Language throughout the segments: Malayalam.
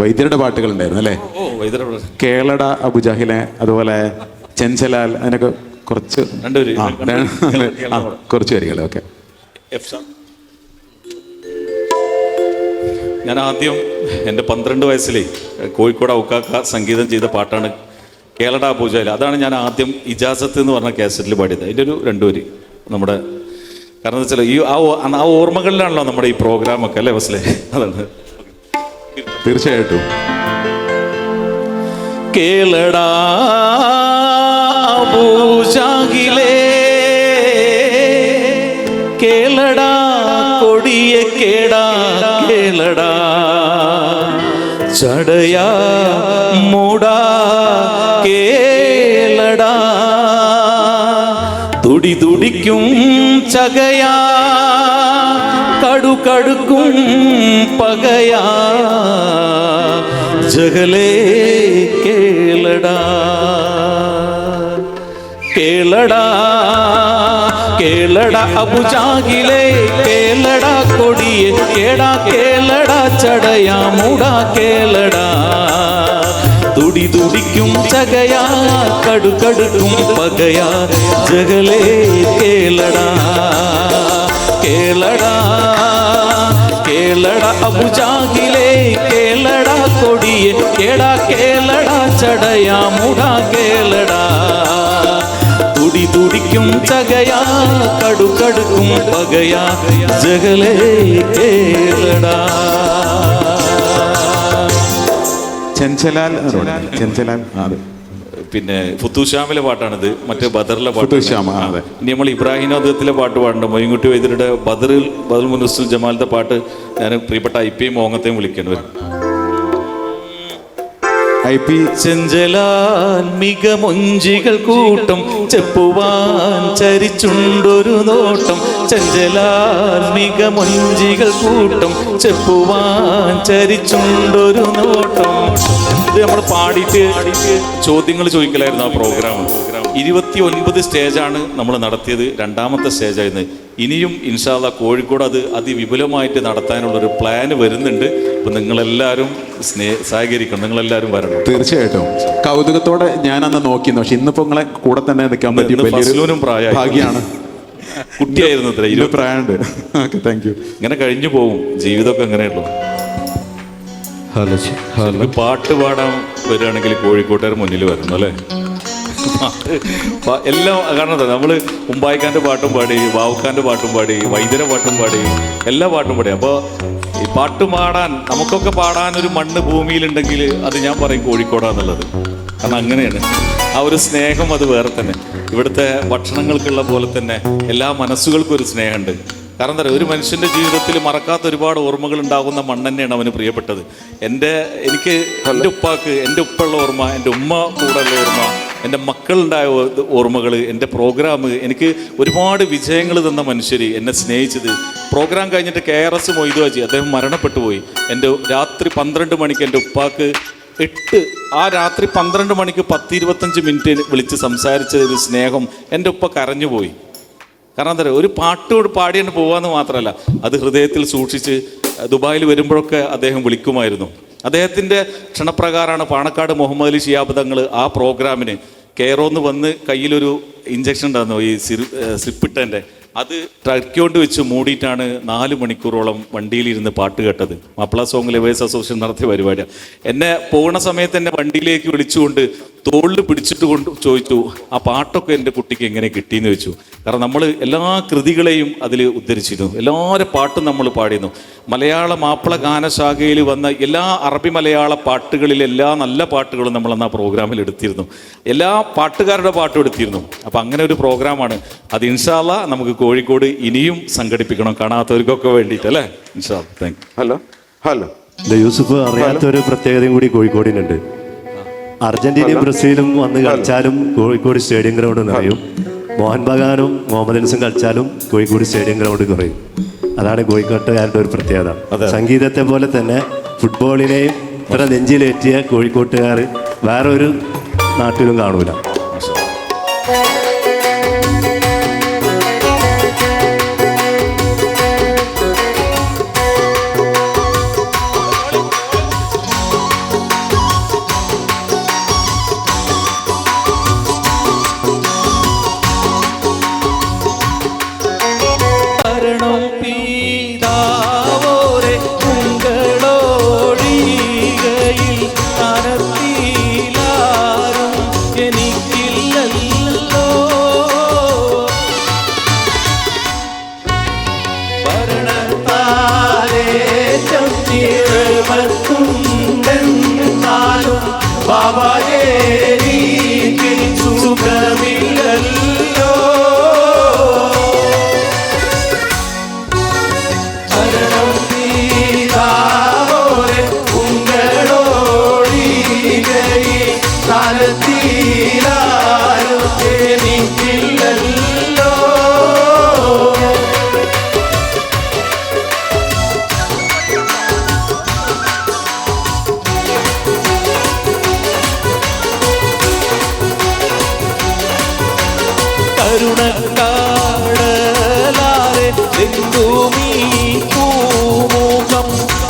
വൈദ്യരുടെ പാട്ടുകൾ ഉണ്ടായിരുന്നു അല്ലേ? കേളട അബുജാഹിലെ അതുപോലെ ചെൻസലാൽ അതിനൊക്കെ കുറച്ച് കുറച്ച് വരികൾ ഓക്കെ. ഞാൻ ആദ്യം എന്റെ പന്ത്രണ്ട് വയസ്സിലെ കോഴിക്കോട് ഔക്കാക്ക സംഗീതം ചെയ്ത പാട്ടാണ് കേളട പൂജയിൽ അതാണ് ഞാൻ ആദ്യം ഇജാസത്ത് എന്ന് പറഞ്ഞ കാസറ്റിൽ പാടിയത്. അതിന്റെ ഒരു വരി നമ്മുടെ കാരണം എന്താ വെച്ചാൽ ഈ ആ ഓർമ്മകളിലാണല്ലോ നമ്മുടെ ഈ പ്രോഗ്രാമൊക്കെ അല്ലേ ബസ്സിലെ അതാണ്. തീർച്ചയായിട്ടും. കേളടാ പൂജാകിലേ കേളടാ കൊടിയ കേടാ കേളടാ. ചടയാ മൂടാ ചകയാ കടുകടുക്കും പകയാ ജഗലേ കേളടാ കേളടാ കേളട അബുജാകിലേ കേളടാ കൊടിയെ കേടാ കേളടാ ചടയാ മൂടാ കേളടാ തുടി തുടിക്കും ചകയാ കടുകടുക്കും പകയാ ജഗലേ കേളടാ കേളടാ കേളട അബുജാകിലേ കേളടാ കൊടിയെ കേടാ കേളടാ ചടയാ മൂടാ കേളടാ തുടി തുടിക്കും ചകയാ കടുകടുക്കും പകയാ ജഗലേ കേളടാ ചെൻചലാൽ ആ, അതെ. പിന്നെ ഫുത്തുശ്യാമിലെ പാട്ടാണിത്. മറ്റേ ബദറിലെ പാട്ട്. ഇനി നമ്മൾ ഇബ്രാഹിം അദ്ദേഹത്തിലെ പാട്ട് പാടണ്ട. മൊയ്യൻകുട്ടി വൈദ്യരുടെ ബദറിൽ ബദൽ മുനുസുൽ ജമാലിന്റെ പാട്ട് ഞാൻ പ്രിയപ്പെട്ട ഐ പി മോങ്ങത്തെയും വിളിക്കേണ്ടി വരും. ഐ പി ചെഞ്ചലാൽ മിക മൊഞ്ചികൾ കൂട്ടം ചെപ്പുവാൻ ചരിച്ചുണ്ടൊരു നോട്ടം. ചെഞ്ചലാൽ മിക മൊഞ്ചികൾ കൂട്ടം ചെപ്പുവാൻ ചരിച്ചുണ്ടൊരു നോട്ടം. നമ്മൾ പാടിയിട്ട് ചോദ്യങ്ങൾ ചോദിക്കലായിരുന്നു ആ പ്രോഗ്രാം ഇരുപത്തി ഒൻപത് സ്റ്റേജാണ് നമ്മൾ നടത്തിയത് രണ്ടാമത്തെ സ്റ്റേജായിരുന്നു. ഇനിയും ഇൻഷാല്ല കോഴിക്കോട് അത് അതിവിപുലമായിട്ട് നടത്താനുള്ളൊരു പ്ലാൻ വരുന്നുണ്ട്. അപ്പം നിങ്ങളെല്ലാവരും സ്നേഹ സഹകരിക്കണം. നിങ്ങളെല്ലാവരും വരണം. തീർച്ചയായിട്ടും. കൗതുകത്തോടെ ഞാൻ അന്ന് നോക്കിയിരുന്നു. പക്ഷെ ഇന്നിപ്പോൾ നിങ്ങളെ കൂടെ തന്നെ നിൽക്കാൻ പറ്റിയ. ഭാഗ്യമാണ് കുട്ടിയായിരുന്നു അത്ര. ഇരുപത് പ്രായമുണ്ട്. ഓക്കെ താങ്ക് യു ഇങ്ങനെ കഴിഞ്ഞു പോകും ജീവിതമൊക്കെ അങ്ങനെയുള്ളൂ ഹലോ പാട്ട് പാടാൻ വരികയാണെങ്കിൽ കോഴിക്കോട്ടുകാർ മുന്നിൽ വരുന്നു അല്ലേ? എല്ലാം കാരണം നമ്മൾ ഉമ്പായിക്കാന്റെ പാട്ടും പാടി ബാവുക്കാന്റെ പാട്ടും പാടി വൈദ്യരെ പാട്ടും പാടി എല്ലാ പാട്ടും പാടി. അപ്പോൾ ഈ പാട്ട് പാടാൻ നമുക്കൊക്കെ പാടാൻ ഒരു മണ്ണ് ഭൂമിയിലുണ്ടെങ്കിൽ അത് ഞാൻ പറയും കോഴിക്കോടാന്നുള്ളത്. കാരണം അങ്ങനെയാണ്. ആ ഒരു സ്നേഹം അത് വേറെ തന്നെ. ഇവിടുത്തെ ഭക്ഷണങ്ങൾക്കുള്ള പോലെ തന്നെ എല്ലാ മനസ്സുകൾക്കും ഒരു സ്നേഹമുണ്ട്. കാരണം എന്താ ഒരു മനുഷ്യന്റെ ജീവിതത്തിൽ മറക്കാത്ത ഒരുപാട് ഓർമ്മകൾ ഉണ്ടാകുന്ന മണ്ണ് തന്നെയാണ് അവന് പ്രിയപ്പെട്ടത്. എന്റെ എനിക്ക് എന്റെ ഉപ്പാക്ക് എന്റെ ഉപ്പുള്ള ഓർമ്മ എന്റെ ഉമ്മ കൂടെയുള്ള ഓർമ്മ എന്റെ മക്കളുണ്ടായ ഓർമ്മകൾ എന്റെ പ്രോഗ്രാം എനിക്ക് ഒരുപാട് വിജയങ്ങൾ തന്ന മനുഷ്യർ എന്നെ സ്നേഹിച്ചത്. പ്രോഗ്രാം കഴിഞ്ഞിട്ട് കെ ആർ എസ് മൊയ്തുവാജി അദ്ദേഹം മരണപ്പെട്ടു പോയി. എന്റെ രാത്രി പന്ത്രണ്ട് മണിക്ക് എന്റെ ഉപ്പാക്ക് എട്ട് ആ രാത്രി പന്ത്രണ്ട് മണിക്ക് പത്ത് ഇരുപത്തഞ്ച് മിനിറ്റ് വിളിച്ച് സംസാരിച്ച ഒരു സ്നേഹം എന്റെ ഉപ്പ കരഞ്ഞുപോയി കാരണം എന്താ ഒരു പാട്ടോട് പാടിയാണ് പോകാമെന്ന് മാത്രമല്ല അത് ഹൃദയത്തിൽ സൂക്ഷിച്ച് ദുബായിൽ വരുമ്പോഴൊക്കെ അദ്ദേഹം വിളിക്കുമായിരുന്നു. അദ്ദേഹത്തിന്റെ ക്ഷണപ്രകാരമാണ് പാണക്കാട് മുഹമ്മദ് അലി ഷിയാബ് തങ്ങൾ ആ പ്രോഗ്രാമിന് കെയറോന്ന് വന്ന് കയ്യിലൊരു ഇഞ്ചക്ഷൻ ഉണ്ടായിരുന്നു ഈ സിറി സിപ്പിട്ടന്റെ അത് ട്രക്ക് കൊണ്ട് വെച്ച് മൂടിയിട്ടാണ് നാല് മണിക്കൂറോളം വണ്ടിയിലിരുന്ന് പാട്ട് കേട്ടത്. മാപ്പിള സോങ് ലിവേഴ്സ് അസോസിയേഷൻ നടത്തിയ പരിപാടിയാണ്. എന്നെ പോകുന്ന സമയത്ത് എന്നെ വണ്ടിയിലേക്ക് വിളിച്ചുകൊണ്ട് തോളിൽ പിടിച്ചിട്ട് കൊണ്ട് ചോദിച്ചു ആ പാട്ടൊക്കെ എന്റെ കുട്ടിക്ക് എങ്ങനെ കിട്ടിയെന്ന് ചോദിച്ചു. കാരണം നമ്മൾ എല്ലാ കൃതികളെയും അതിൽ ഉദ്ധരിച്ചിരുന്നു. എല്ലാവരുടെ പാട്ടും നമ്മൾ പാടിയിരുന്നു. മലയാള മാപ്പിള ഗാനശാഖയിൽ വന്ന എല്ലാ അറബി മലയാള പാട്ടുകളിലെ എല്ലാ നല്ല പാട്ടുകളും നമ്മൾ അന്ന് ആ പ്രോഗ്രാമിൽ എടുത്തിരുന്നു. എല്ലാ പാട്ടുകാരുടെ പാട്ടും എടുത്തിരുന്നു. അപ്പോൾ അങ്ങനെ ഒരു പ്രോഗ്രാമാണ്. അത് ഇൻഷാല്ല നമുക്ക് കോഴിക്കോട് ഇനിയും സംഘടിപ്പിക്കണം കാണാത്തവർക്കൊക്കെ വേണ്ടിയിട്ട് അല്ലേ? ഇൻഷാല്ല താങ്ക് ഹലോ ഹലോ. യൂസഫ് അറിയാത്ത ഒരു പ്രത്യേകതയും കൂടി കോഴിക്കോടിനുണ്ട്. അർജന്റീനയും ബ്രസീലും വന്ന് കളിച്ചാലും കോഴിക്കോട് സ്റ്റേഡിയം ഗ്രൗണ്ട് നിറയും. മോഹൻ ബഗാനും മുഹമ്മദ് അൻസും കളിച്ചാലും കോഴിക്കോട് സ്റ്റേഡിയം ഗ്രൗണ്ട് കുറയും അതാണ് കോഴിക്കോട്ടുകാരുടെ ഒരു പ്രത്യേകത. സംഗീതത്തെ പോലെ തന്നെ ഫുട്ബോളിനെയും ഇത്ര നെഞ്ചിലേറ്റിയ കോഴിക്കോട്ടുകാർ വേറൊരു നാട്ടിലും കാണൂല.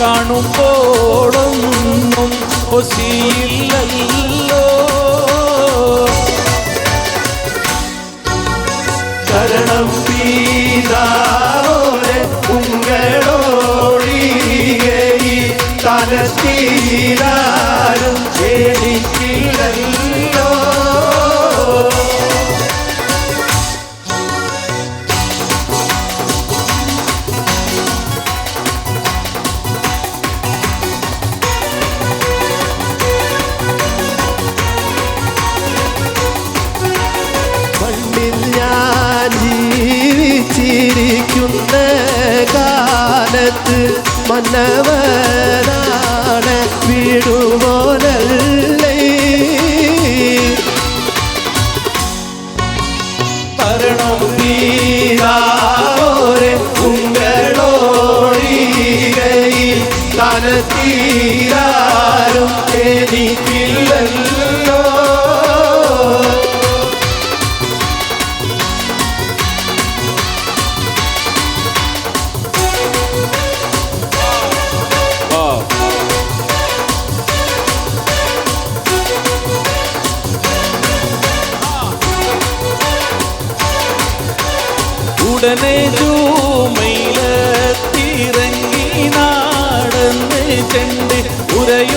കാണുമ്പോഴൊന്നും ഒസിയില്ലല്ലോ തരണം ഉടനെ ജൂമയിലെത്തിറങ്ങി നാടന്ന് ചെണ്ട് ഉരയുന്നവനോടൻ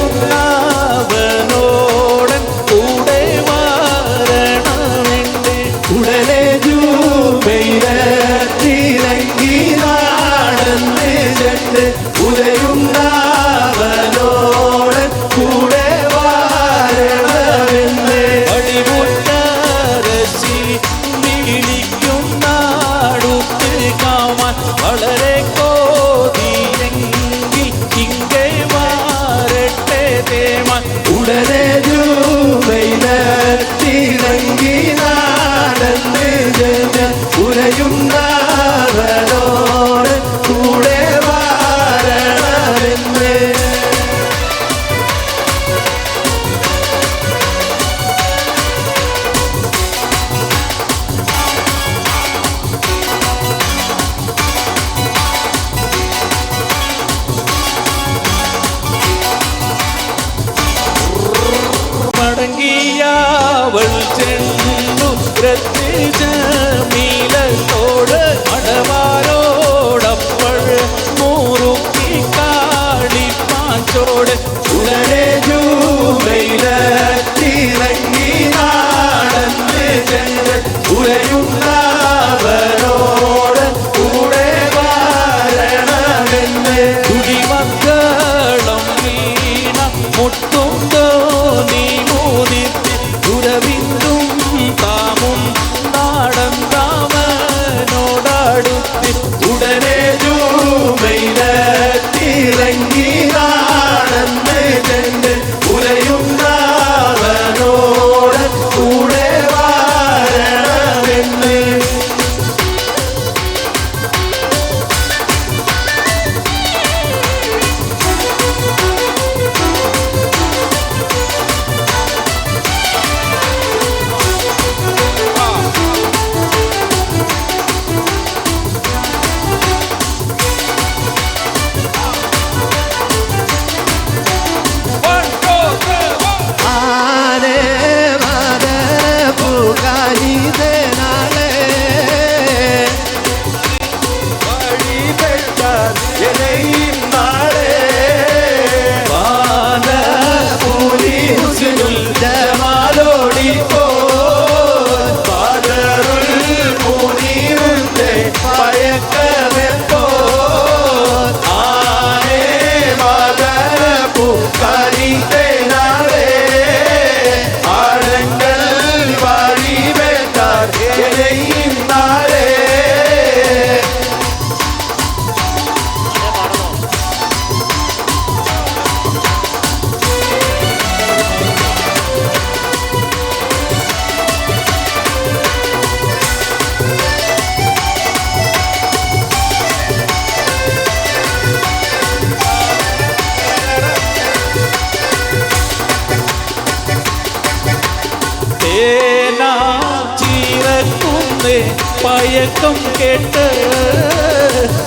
பயக்கம் கேட்டு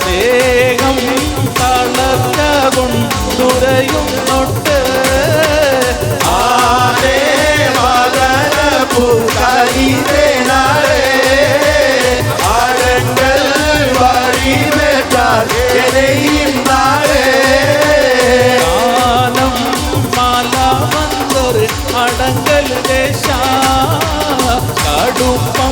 தேகம் தளர்க்கும் துறையும் நொட்டு. ஆரே மகர புகழிதே நாளே. ஆரங்கள் வழி பெற்றார் எதையும் நாளே. காலம் மாலா வந்தொரு அடங்கல் தேசா. கடுப்பம்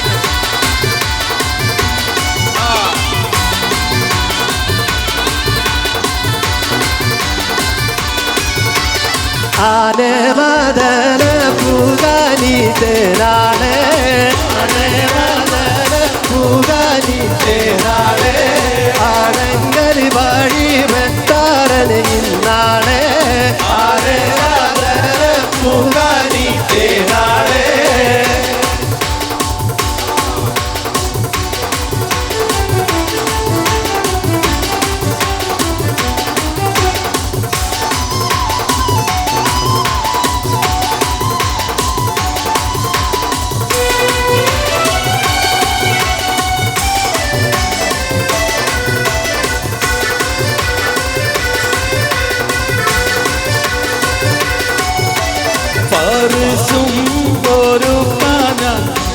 ഞാൻ ആനമദന പൂകാനി തേനാളെ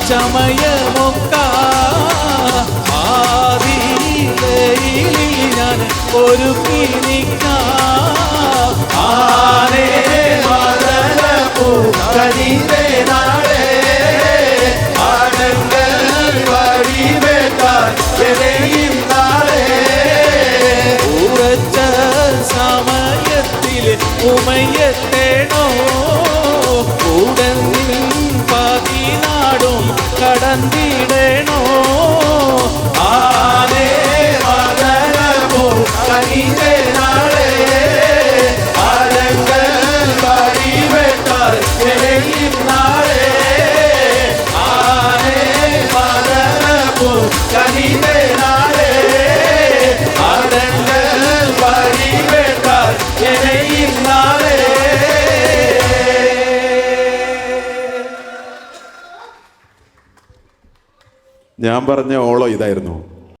ചമയമൊക്ക. ആദിയിലയിൽ ഞാൻ ഒരു ആനേ ഞാൻ പറഞ്ഞ ഓളോ ഇതായിരുന്നു.